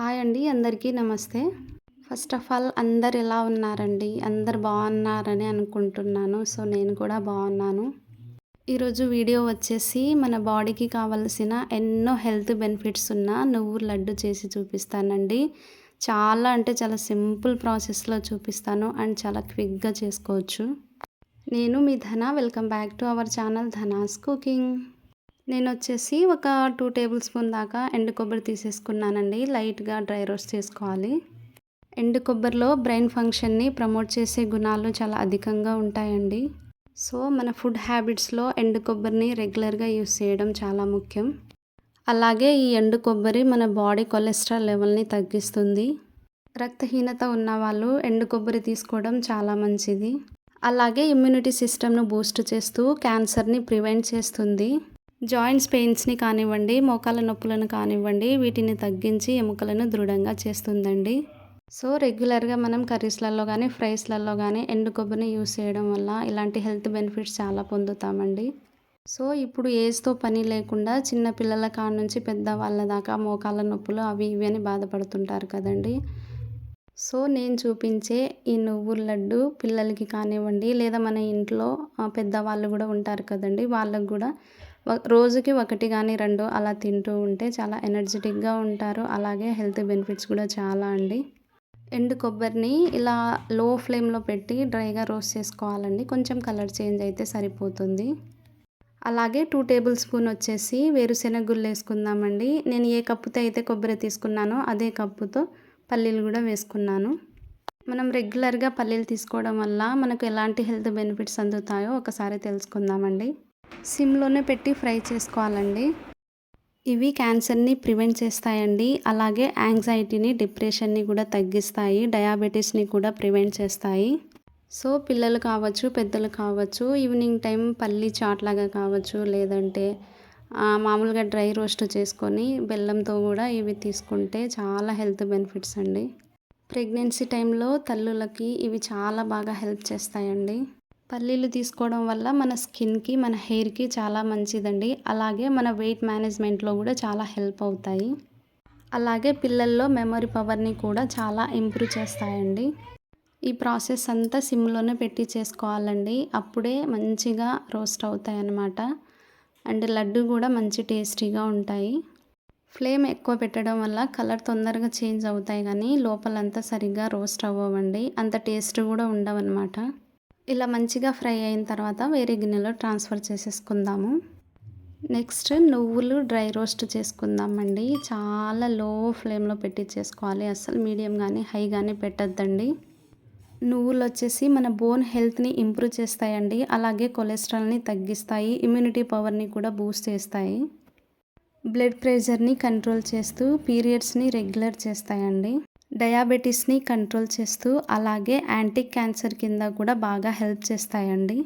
Hi అండి అందరికీ నమస్తే. ఫస్ట్ ఆఫ్ ఆల్ అందరు ఎలా ఉన్నారండి? అందరు బాగున్నారని అనుకుంటున్నాను సో నేను కూడా బాగున్నాను. ఈరోజు వీడియో వచ్చేసి మన బాడీకి కావలసిన ఎన్నో హెల్త్ బెనిఫిట్స్ ఉన్న నువ్వు లడ్డు చేసి చూపిస్తానండి. చాలా అంటే చాలా సింపుల్ ప్రాసెస్లో చూపిస్తాను అండ్ చాలా క్విక్గా చేసుకోవచ్చు. నేను మీ Dhana welcome back to our channel Dhana's cooking. నేను వచ్చేసి ఒక టూ టేబుల్ స్పూన్ దాకా ఎండు కొబ్బరి తీసేసుకున్నానండి. లైట్గా డ్రై రోస్ట్ చేసుకోవాలి. ఎండు కొబ్బరిలో బ్రెయిన్ ఫంక్షన్ని ప్రమోట్ చేసే గుణాలు చాలా అధికంగా ఉంటాయండి. సో మన ఫుడ్ హ్యాబిట్స్లో ఎండు కొబ్బరిని రెగ్యులర్గా యూస్ చేయడం చాలా ముఖ్యం. అలాగే ఈ ఎండు కొబ్బరి మన బాడీ కొలెస్ట్రాల్ లెవెల్ని తగ్గిస్తుంది. రక్తహీనత ఉన్న వాళ్ళు ఎండు కొబ్బరి తీసుకోవడం చాలా మంచిది. అలాగే ఇమ్యూనిటీ సిస్టమ్ను బూస్ట్ చేస్తూ క్యాన్సర్ని ప్రివెంట్ చేస్తుంది. జాయింట్స్ పెయిన్స్ని కానివ్వండి మోకాల నొప్పులను కానివ్వండి వీటిని తగ్గించి ఎముకలను దృఢంగా చేస్తుందండి. సో రెగ్యులర్గా మనం కర్రీస్లలో కానీ ఫ్రైస్లలో కానీ ఎండు కొబ్బరిని యూస్ చేయడం వల్ల ఇలాంటి హెల్త్ బెనిఫిట్స్ చాలా పొందుతామండి. సో ఇప్పుడు ఏజ్తో పని లేకుండా చిన్న పిల్లల కాడ నుంచి పెద్ద వాళ్ళ దాకా మోకాల నొప్పులు అవి ఇవి అని బాధపడుతుంటారు కదండి. సో నేను చూపించే ఈ నువ్వుల లడ్డు పిల్లలకి కానివ్వండి లేదా మన ఇంట్లో పెద్దవాళ్ళు కూడా ఉంటారు కదండి వాళ్ళకు కూడా రోజుకి ఒకటి కానీ రెండు అలా తింటూ ఉంటే చాలా ఎనర్జెటిక్గా ఉంటారు. అలాగే హెల్త్ బెనిఫిట్స్ కూడా చాలా అండి. ఎండు కొబ్బరిని ఇలా లో ఫ్లేమ్లో పెట్టి డ్రైగా రోస్ట్ చేసుకోవాలండి. కొంచెం కలర్ చేంజ్ అయితే సరిపోతుంది. అలాగే టూ టేబుల్ స్పూన్ వచ్చేసి వేరుశెనగ గుళ్ళు వేసుకుందామండి. నేను ఏ కప్పుతో అయితే కొబ్బరి తీసుకున్నానో అదే కప్పుతో పల్లీలు కూడా వేసుకున్నాను. మనం రెగ్యులర్గా పల్లీలు తీసుకోవడం వల్ల మనకు ఎలాంటి హెల్త్ బెనిఫిట్స్ అందుతాయో ఒకసారి తెలుసుకుందామండి. సిమ్లోనే పెట్టి ఫ్రై చేసుకోవాలండి. ఇవి క్యాన్సర్ని ప్రివెంట్ చేస్తాయండి. అలాగే యాంగ్జైటీని డిప్రెషన్ని కూడా తగ్గిస్తాయి. డయాబెటీస్ని కూడా ప్రివెంట్ చేస్తాయి. సో పిల్లలు కావచ్చు పెద్దలు కావచ్చు ఈవినింగ్ టైం పల్లి చాట్ లాగా కావచ్చు లేదంటే మామూలుగా డ్రై రోస్ట్ చేసుకొని బెల్లంతో కూడా ఇవి తీసుకుంటే చాలా హెల్త్ బెనిఫిట్స్ అండి. ప్రెగ్నెన్సీ టైంలో తల్లులకి ఇవి చాలా బాగా హెల్ప్ చేస్తాయండి. పల్లీలు తీసుకోవడం వల్ల మన స్కిన్కి మన హెయిర్కి చాలా మంచిదండి. అలాగే మన వెయిట్ మేనేజ్మెంట్లో కూడా చాలా హెల్ప్ అవుతాయి. అలాగే పిల్లల్లో మెమరీ పవర్ని కూడా చాలా ఇంప్రూవ్ చేస్తాయండి. ఈ ప్రాసెస్ అంతా సిమ్లోనే పెట్టి చేసుకోవాలండి. అప్పుడే మంచిగా రోస్ట్ అవుతాయి అన్నమాట అండ్ లడ్డు కూడా మంచి టేస్టీగా ఉంటాయి. ఫ్లేమ్ ఎక్కువ పెట్టడం వల్ల కలర్ తొందరగా చేంజ్ అవుతాయి కానీ లోపలంతా సరిగ్గా రోస్ట్ అవ్వవండి. అంత టేస్ట్ కూడా ఉండవన్నమాట. ఇలా మంచిగా ఫ్రై అయిన తర్వాత వేరే గిన్నెలో ట్రాన్స్ఫర్ చేసేసుకుందాము. నెక్స్ట్ నువ్వులు డ్రై రోస్ట్ చేసుకుందామండి. చాలా లో ఫ్లేమ్లో పెట్టి చేసుకోవాలి. అస్సలు మీడియం కానీ హై కానీ పెట్టద్దండి. నువ్వులు వచ్చేసి మన బోన్ హెల్త్ని ఇంప్రూవ్ చేస్తాయండి. అలాగే కొలెస్ట్రాల్ని తగ్గిస్తాయి. ఇమ్యూనిటీ పవర్ని కూడా బూస్ట్ చేస్తాయి. బ్లడ్ ప్రెషర్ని కంట్రోల్ చేస్తూ పీరియడ్స్ని రెగ్యులర్ చేస్తాయండి. డయాబెటీస్ని కంట్రోల్ చేస్తూ అలాగే యాంటీ క్యాన్సర్ కింద కూడా బాగా హెల్ప్ చేస్తాయండి.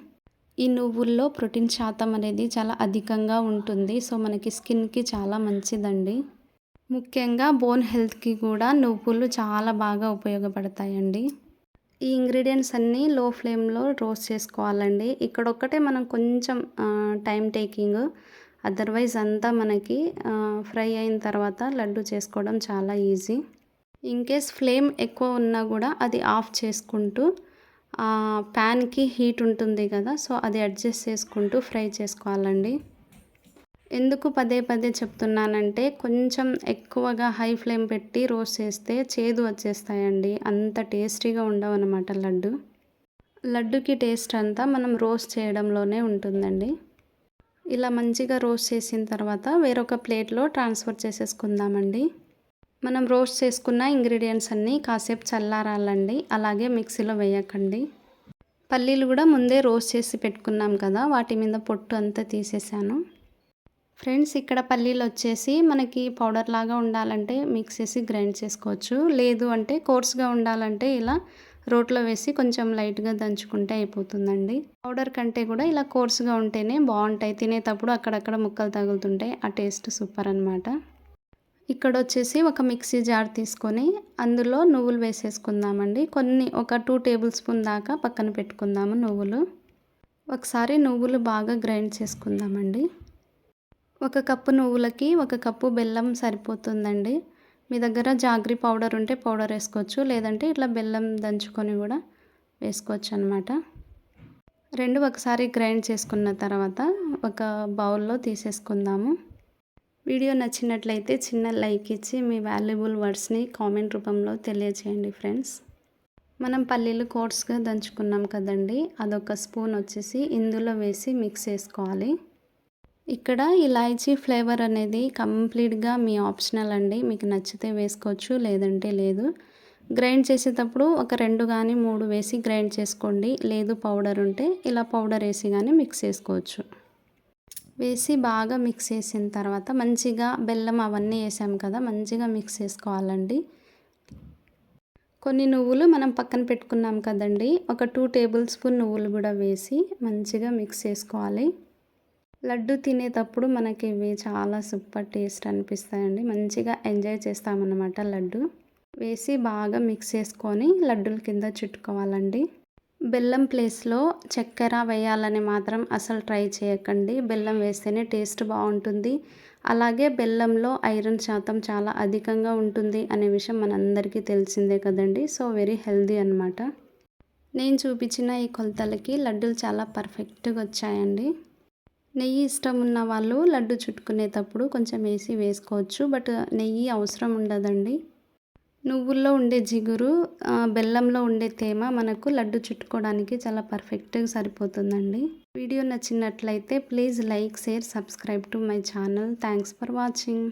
ఈ నువ్వుల్లో ప్రోటీన్ శాతం అనేది చాలా అధికంగా ఉంటుంది. సో మనకి స్కిన్కి చాలా మంచిదండి. ముఖ్యంగా బోన్ హెల్త్కి కూడా నువ్వులు చాలా బాగా ఉపయోగపడతాయండి. ఈ ఇంగ్రీడియంట్స్ అన్నీ లో ఫ్లేమ్లో రోస్ట్ చేసుకోవాలండి. ఇక్కడ ఒక్కటే మనం కొంచెం టైం టేకింగ్ అదర్వైజ్ అంతా మనకి ఫ్రై అయిన తర్వాత లడ్డు చేసుకోవడం చాలా ఈజీ. ఇన్ కేస్ ఫ్లేమ్ ఎక్కువ ఉన్నా కూడా అది ఆఫ్ చేసుకుంటూ ప్యాన్కి హీట్ ఉంటుంది కదా సో అది అడ్జస్ట్ చేసుకుంటూ ఫ్రై చేసుకోవాలండి. ఎందుకు పదే పదే చెప్తున్నానంటే కొంచెం ఎక్కువగా హై ఫ్లేమ్ పెట్టి రోస్ట్ చేస్తే చేదు వచ్చేస్తాయండి. అంత టేస్టీగా ఉండవు అనమాట లడ్డు. లడ్డుకి టేస్ట్ అంతా మనం రోస్ట్ చేయడంలోనే ఉంటుందండి. ఇలా మంచిగా రోస్ట్ చేసిన తర్వాత వేరొక ప్లేట్లో ట్రాన్స్ఫర్ చేసేసుకుందామండి. మనం రోస్ట్ చేసుకున్న ఇంగ్రీడియంట్స్ అన్నీ కాసేపు చల్లారాలండి. అలాగే మిక్సీలో వేయకండి. పల్లీలు కూడా ముందే రోస్ట్ చేసి పెట్టుకున్నాం కదా వాటి మీద పొట్టు అంతా తీసేసాను. ఫ్రెండ్స్ ఇక్కడ పల్లీలు వచ్చేసి మనకి పౌడర్ లాగా ఉండాలంటే మిక్స్ చేసి గ్రైండ్ చేసుకోవచ్చు. లేదు అంటే కోర్స్గా ఉండాలంటే ఇలా రోట్లో వేసి కొంచెం లైట్గా దంచుకుంటే అయిపోతుందండి. పౌడర్ కంటే కూడా ఇలా కోర్స్గా ఉంటేనే బాగుంటాయి. తినేటప్పుడు అక్కడక్కడ ముక్కలు తగులుతుంటాయి ఆ టేస్ట్ సూపర్ అనమాట ఇక్కడ వచ్చేసి ఒక మిక్సీ జార్ తీసుకొని అందులో నువ్వులు వేసేసుకుందామండి. కొన్ని ఒక టూ టేబుల్ స్పూన్ దాకా పక్కన పెట్టుకుందాము నువ్వులు. ఒకసారి నువ్వులు బాగా గ్రైండ్ చేసుకుందామండి. ఒక కప్పు నువ్వులకి ఒక కప్పు బెల్లం సరిపోతుందండి. మీ దగ్గర జాగ్రీ పౌడర్ ఉంటే పౌడర్ వేసుకోవచ్చు లేదంటే ఇట్లా బెల్లం దంచుకొని కూడా వేసుకోవచ్చు అనమాట రెండు ఒకసారి గ్రైండ్ చేసుకున్న తర్వాత ఒక బౌల్లో తీసేసుకుందాము. వీడియో నచ్చినట్లయితే చిన్న లైక్ ఇచ్చి మీ వాల్యుబుల్ వర్డ్స్ని కామెంట్ రూపంలో తెలియజేయండి ఫ్రెండ్స్. మనం పల్లీలు కోట్స్గా దంచుకున్నాం కదండి. అదొక స్పూన్ వచ్చేసి ఇందులో వేసి మిక్స్ చేసుకోవాలి. ఇక్కడ ఇలాయచీ ఫ్లేవర్ అనేది కంప్లీట్గా మీ ఆప్షనల్ అండి. మీకు నచ్చితే వేసుకోవచ్చు లేదంటే లేదు. గ్రైండ్ చేసేటప్పుడు ఒక రెండు కానీ మూడు వేసి గ్రైండ్ చేసుకోండి. లేదు పౌడర్ ఉంటే ఇలా పౌడర్ వేసి కానీ మిక్స్ చేసుకోవచ్చు. వేసి బాగా మిక్స్ చేసిన తర్వాత మంచిగా బెల్లం అవన్నీ వేసాం కదా మంచిగా మిక్స్ చేసుకోవాలండి. కొన్ని నువ్వులు మనం పక్కన పెట్టుకున్నాం కదండి ఒక టూ టేబుల్ స్పూన్ నువ్వులు కూడా వేసి మంచిగా మిక్స్ చేసుకోవాలి. లడ్డు తినేటప్పుడు మనకి ఇవి చాలా సూపర్ టేస్ట్ అనిపిస్తాయండి మంచిగా ఎంజాయ్ చేస్తామన్నమాట లడ్డు. వేసి బాగా మిక్స్ చేసుకొని లడ్డూల కింద చుట్టుకోవాలండి. బెల్లం ప్లేస్లో చక్కెర వేయాలని మాత్రం అసలు ట్రై చేయకండి. బెల్లం వేస్తేనే టేస్ట్ బాగుంటుంది. అలాగే బెల్లంలో ఐరన్ శాతం చాలా అధికంగా ఉంటుంది అనే విషయం మనందరికీ తెలిసిందే కదండి. సో వెరీ హెల్దీ అనమాట నేను చూపించిన ఈ కొలతలకి లడ్డూలు చాలా పర్ఫెక్ట్గా వచ్చాయండి. నెయ్యి ఇష్టం ఉన్న వాళ్ళు లడ్డు చుట్టుకునేటప్పుడు కొంచెం వేసి వేసుకోవచ్చు. బట్ నెయ్యి అవసరం ఉండదండి. నువ్వుల్లో ఉండే జిగురు బెల్లంలో ఉండే తేమ మనకు లడ్డు చుట్టుకోవడానికి చాలా పర్ఫెక్ట్గా సరిపోతుందండి. వీడియో నచ్చినట్లయితే please like share subscribe to my channel. Thanks for watching